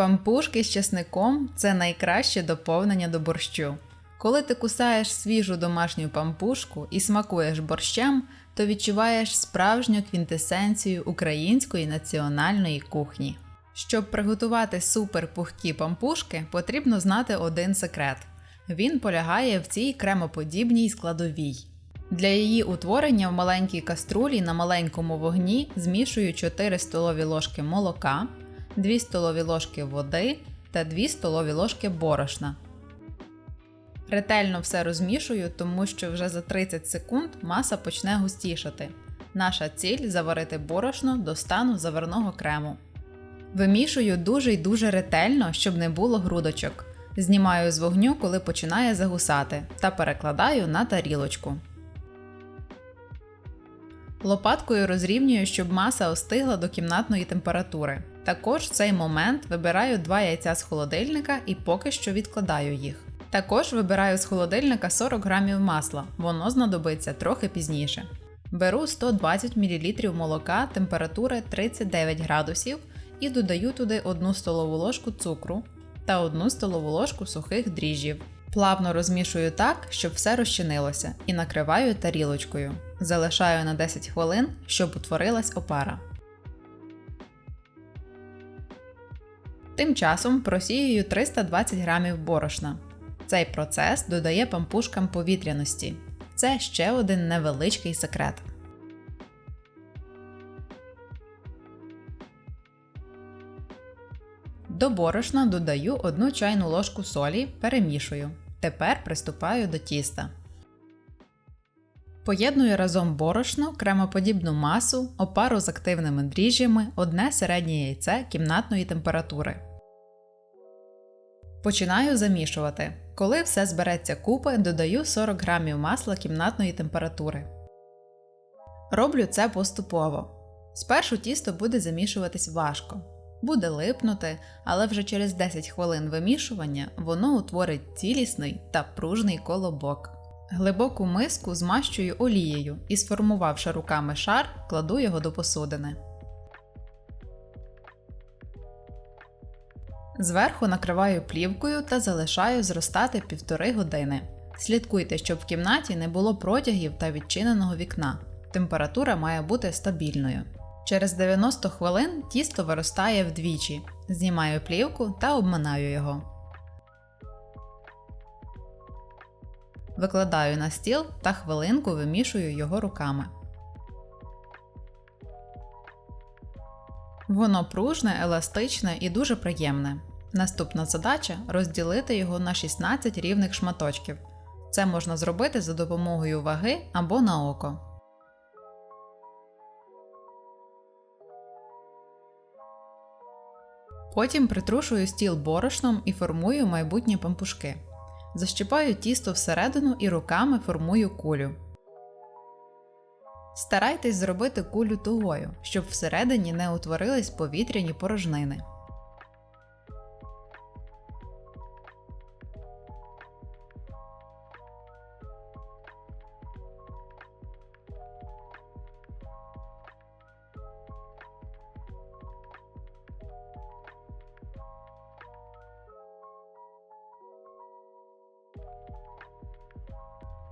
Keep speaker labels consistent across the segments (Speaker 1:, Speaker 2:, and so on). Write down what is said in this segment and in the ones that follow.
Speaker 1: Пампушки з чесником це найкраще доповнення до борщу. Коли ти кусаєш свіжу домашню пампушку і смакуєш борщем, то відчуваєш справжню квінтесенцію української національної кухні. Щоб приготувати суперпухкі пампушки, потрібно знати один секрет. Він полягає в цій кремоподібній складовій. Для її утворення в маленькій каструлі на маленькому вогні змішую 4 столові ложки молока, 2 столові ложки води та 2 столові ложки борошна. Ретельно все розмішую, тому що вже за 30 секунд маса почне густішати. Наша ціль заварити борошно до стану заварного крему. Вимішую дуже й дуже ретельно, щоб не було грудочок. Знімаю з вогню, коли починає загусати, та перекладаю на тарілочку. Лопаткою розрівнюю, щоб маса остигла до кімнатної температури. Також в цей момент вибираю два яйця з холодильника і поки що відкладаю їх. Також вибираю з холодильника 40 грамів масла, воно знадобиться трохи пізніше. Беру 120 мл молока температури 39 градусів і додаю туди 1 столову ложку цукру та 1 столову ложку сухих дріжджів. Плавно розмішую так, щоб все розчинилося, і накриваю тарілочкою. Залишаю на 10 хвилин, щоб утворилась опара. Тим часом просіюю 320 грамів борошна. Цей процес додає пампушкам повітряності. Це ще один невеличкий секрет. До борошна додаю 1 чайну ложку солі, перемішую. Тепер приступаю до тіста. Поєдную разом борошно, кремоподібну масу, опару з активними дріжджями, одне середнє яйце кімнатної температури. Починаю замішувати. Коли все збереться купи, додаю 40 г масла кімнатної температури. Роблю це поступово. Спершу тісто буде замішуватись важко. Буде липнути, але вже через 10 хвилин вимішування воно утворить цілісний та пружний колобок. Глибоку миску змащую олією і, сформувавши руками шар, кладу його до посудини. Зверху накриваю плівкою та залишаю зростати півтори години. Слідкуйте, щоб в кімнаті не було протягів та відчиненого вікна. Температура має бути стабільною. Через 90 хвилин тісто виростає вдвічі. Знімаю плівку та обминаю його. Викладаю на стіл та хвилинку вимішую його руками. Воно пружне, еластичне і дуже приємне. Наступна задача розділити його на 16 рівних шматочків. Це можна зробити за допомогою ваги або на око. Потім притрушую стіл борошном і формую майбутні пампушки. Защіпаю тісто всередину і руками формую кулю. Старайтесь зробити кулю тугою, щоб всередині не утворились повітряні порожнини.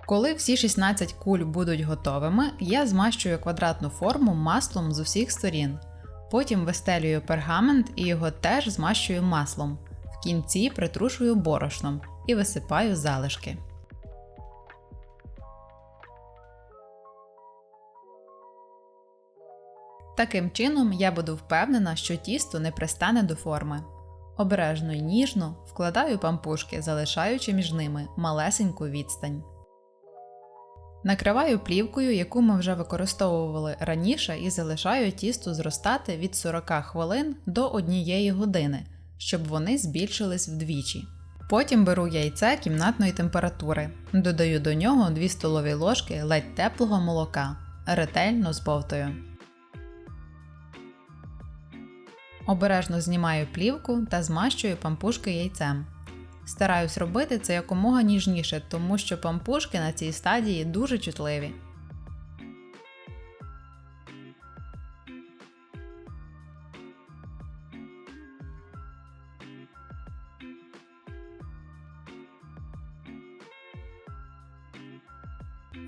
Speaker 1: Коли всі 16 куль будуть готовими, я змащую квадратну форму маслом з усіх сторін. Потім вистелюю пергамент і його теж змащую маслом. В кінці притрушую борошном і висипаю залишки. Таким чином я буду впевнена, що тісто не пристане до форми. Обережно й ніжно вкладаю пампушки, залишаючи між ними малесеньку відстань. Накриваю плівкою, яку ми вже використовували раніше, і залишаю тісто зростати від 40 хвилин до 1 години, щоб вони збільшились вдвічі. Потім беру яйце кімнатної температури, додаю до нього 2 столові ложки ледь теплого молока, ретельно збовтую. Обережно знімаю плівку та змащую пампушки яйцем. Стараюсь робити це якомога ніжніше, тому що пампушки на цій стадії дуже чутливі.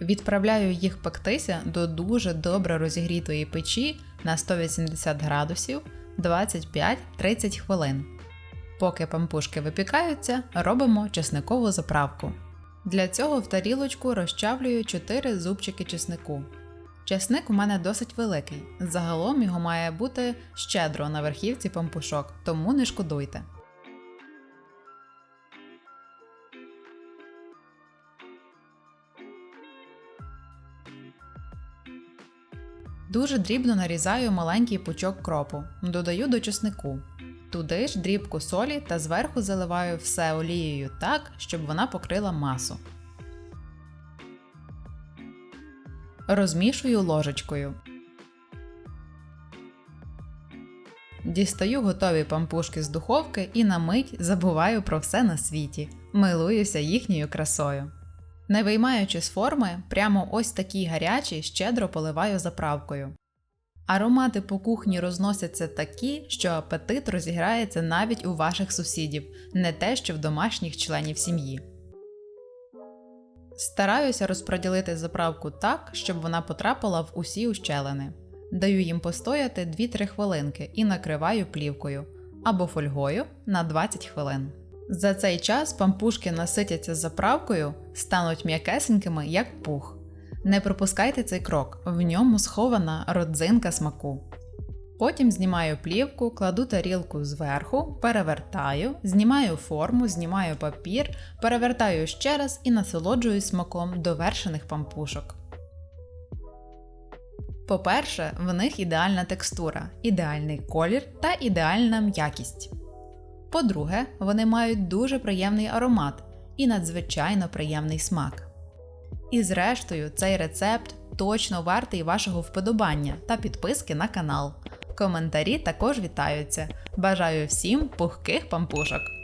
Speaker 1: Відправляю їх пектися до дуже добре розігрітої печі на 180 градусів 25-30 хвилин. Поки пампушки випікаються, робимо чесникову заправку. Для цього в тарілочку розчавлюю 4 зубчики чеснику. Чесник у мене досить великий, загалом його має бути щедро на верхівці пампушок, тому не шкодуйте. Дуже дрібно нарізаю маленький пучок кропу, додаю до чеснику. Туди ж дрібку солі та зверху заливаю все олією так, щоб вона покрила масу. Розмішую ложечкою. Дістаю готові пампушки з духовки і на мить забуваю про все на світі, милуюся їхньою красою. Не виймаючи з форми, прямо ось такі гарячі щедро поливаю заправкою. Аромати по кухні розносяться такі, що апетит розіграється навіть у ваших сусідів, не те, що в домашніх членів сім'ї. Стараюся розподілити заправку так, щоб вона потрапила в усі ущелини. Даю їм постояти 2-3 хвилинки і накриваю плівкою або фольгою на 20 хвилин. За цей час пампушки наситяться заправкою, стануть м'якесенькими, як пух. Не пропускайте цей крок, в ньому схована родзинка смаку. Потім знімаю плівку, кладу тарілку зверху, перевертаю, знімаю форму, знімаю папір, перевертаю ще раз і насолоджуюсь смаком довершених пампушок. По-перше, в них ідеальна текстура, ідеальний колір та ідеальна м'якість. По-друге, вони мають дуже приємний аромат і надзвичайно приємний смак. І зрештою, цей рецепт точно вартий вашого вподобання та підписки на канал. Коментарі також вітаються. Бажаю всім пухких пампушок!